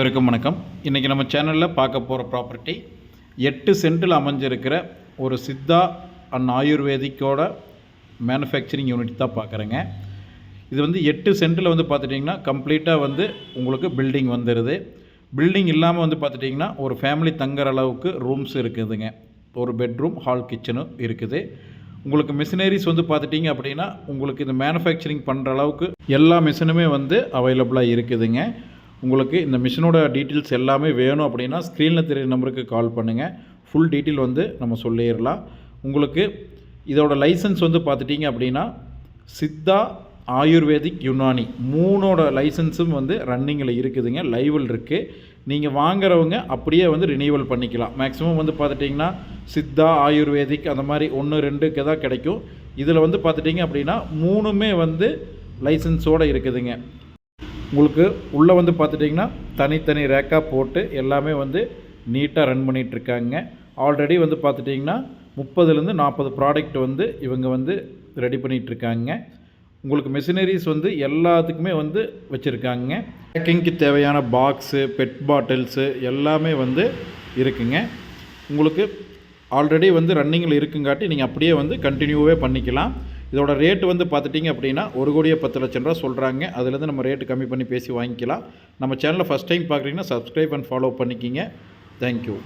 வணக்கம் வணக்கம். இன்றைக்கி நம்ம சேனலில் பார்க்க போகிற ப்ராப்பர்ட்டி எட்டு சென்ட்டில் அமைஞ்சிருக்கிற ஒரு சித்தா அண்ட் ஆயுர்வேதிக்கோட மேனுஃபேக்சரிங் யூனிட் தான் பார்க்குறேங்க. இது வந்து எட்டு சென்ட்டில் வந்து பார்த்துட்டிங்கன்னா கம்ப்ளீட்டாக வந்து உங்களுக்கு பில்டிங் வந்துடுது பில்டிங் இல்லாமல் வந்து பார்த்துட்டிங்கன்னா ஒரு ஃபேமிலி தங்குற அளவுக்கு ரூம்ஸ் இருக்குதுங்க. ஒரு பெட்ரூம் ஹால் கிச்சனும் இருக்குது. உங்களுக்கு மிஷினரிஸ் வந்து பார்த்துட்டிங்க அப்படின்னா உங்களுக்கு இந்த மேனுஃபேக்சரிங் பண்ணுற அளவுக்கு எல்லா மிஷினுமே வந்து அவைலபிளாக இருக்குதுங்க. உங்களுக்கு இந்த மிஷினோட டீட்டெயில்ஸ் எல்லாமே வேணும் அப்படின்னா ஸ்க்ரீனில் தெரிய நம்பருக்கு கால் பண்ணுங்கள் ஃபுல் டீட்டெயில் வந்து நம்ம சொல்லிடலாம். உங்களுக்கு இதோட லைசன்ஸ் வந்து பார்த்துட்டிங்க அப்படின்னா சித்தா ஆயுர்வேதிக் யுனானி மூணோட லைசன்ஸும் வந்து ரன்னிங்கில் இருக்குதுங்க. லைவில் இருக்குது நீங்கள் வாங்குறவங்க அப்படியே வந்து ரினியூவல் பண்ணிக்கலாம். மேக்ஸிமம் வந்து பார்த்துட்டிங்கன்னா சித்தா ஆயுர்வேதிக் அந்த மாதிரி ஒன்று ரெண்டுக்கு தான் கிடைக்கும். இதில் வந்து பார்த்துட்டிங்க அப்படின்னா மூணுமே வந்து லைசன்ஸோடு இருக்குதுங்க. உங்களுக்கு உள்ளே வந்து பார்த்துட்டிங்கன்னா தனித்தனி ரேக்காக போட்டு எல்லாமே வந்து நீட்டாக ரன் பண்ணிகிட்ருக்காங்க. ஆல்ரெடி வந்து பார்த்துட்டிங்கன்னா முப்பதுலேருந்து நாற்பது ப்ராடக்ட் வந்து இவங்க வந்து ரெடி பண்ணிகிட்ருக்காங்க. உங்களுக்கு மிஷினரிஸ் வந்து எல்லாத்துக்குமே வந்து வச்சுருக்காங்க. பேக்கிங்க்கு தேவையான பாக்ஸு பெட் பாட்டில்ஸு எல்லாமே வந்து இருக்குங்க. உங்களுக்கு ஆல்ரெடி வந்து ரன்னிங்கில் இருக்குங்காட்டி நீங்கள் அப்படியே வந்து கண்டினியூவே பண்ணிக்கலாம். இதோட ரேட்டு வந்து பார்த்துட்டிங்க அப்படின்னா ஒரு கோடியே பத்து லட்சம் ரூபா சொல்கிறாங்க அதுலேருந்து நம்ம ரேட்டு கம்மி பண்ணி பேசி வாங்கிக்கலாம். நம்ம சேனலை ஃபஸ்ட் டைம் பார்க்குறீங்கன்னா சப்ஸ்கிரைப் அண்ட் ஃபாலோ பண்ணிக்கிங்க. Thank you